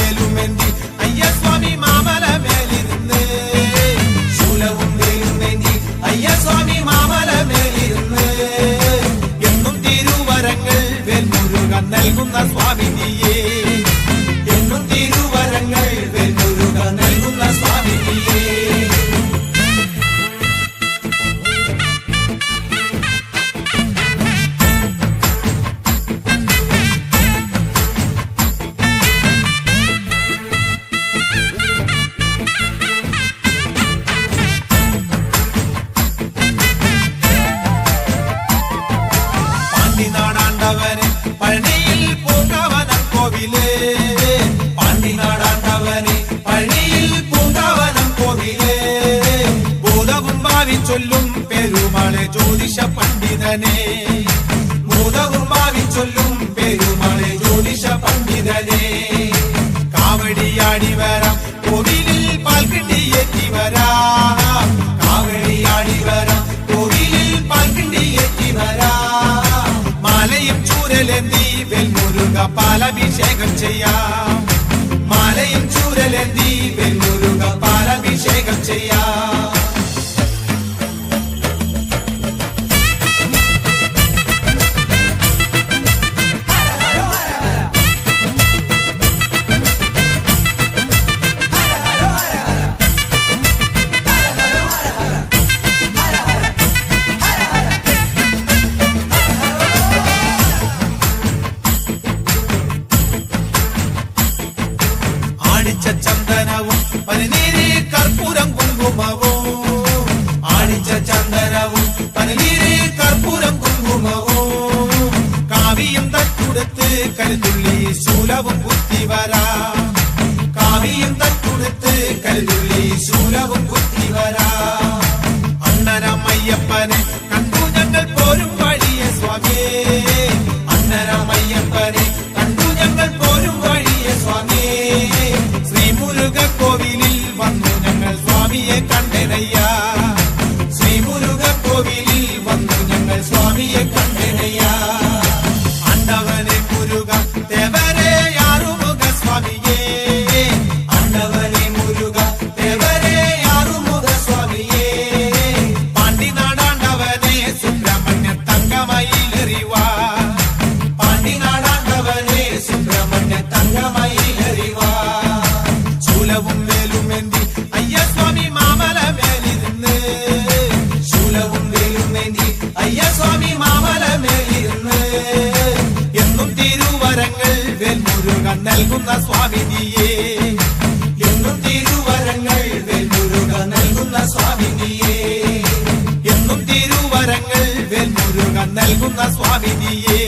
മേലുമെന്തി അയ്യസ്വാമി മാമല മേലിരുന്ന് ശൂലവും മേലുമേന്തി അയ്യസ്വാമി മാമല മേലിരുന്ന് എന്നും തിരുവരങ്ങൾ വേൽമുരുകൻ നൽകുന്ന സ്വാമി சொல்லும் பெருமாளே ஜோதிஷ பண்டிதனே. காவடியாடி வரா கோவிலில் பால்கண்டி ஏற்றி வரா காவடியாடி வரா கோவிலில் பால்கண்டி ஏற்றி வரா மாலையும் சூரலேந்தி வெல் முருக பாலபிஷேகம் செய்யா மாலையும் சூரலேந்தி வெல் முருக பாலபிஷேகம் செய்யா மலரவும் பனிநீரே கற்பூரம் குங்குமவும் காவியம் தற்கொடுத்து கருதுள்ளி சூலவும் புத்தி வரா. காவியம் தற்கொடுத்து கருதுள்ளி சூலவும் വേണ്ടി അയ്യസ്വാമി മാമല മേലിരുന്ന് ശൂലവും വേലും വേണ്ടി അയ്യസ്വാമി മാമല മേലിരുന്ന് എന്നും തിരുവരങ്ങൾ വേൽമുരുകൻ നൽകുന്ന സ്വാമി നീയേ എന്നും തിരുവരങ്ങൾ വേൽമുരുകൻ നൽകുന്ന സ്വാമി നീയേ എന്നും തിരുവരങ്ങൾ വേൽമുരുകൻ നൽകുന്ന സ്വാമി നീയേ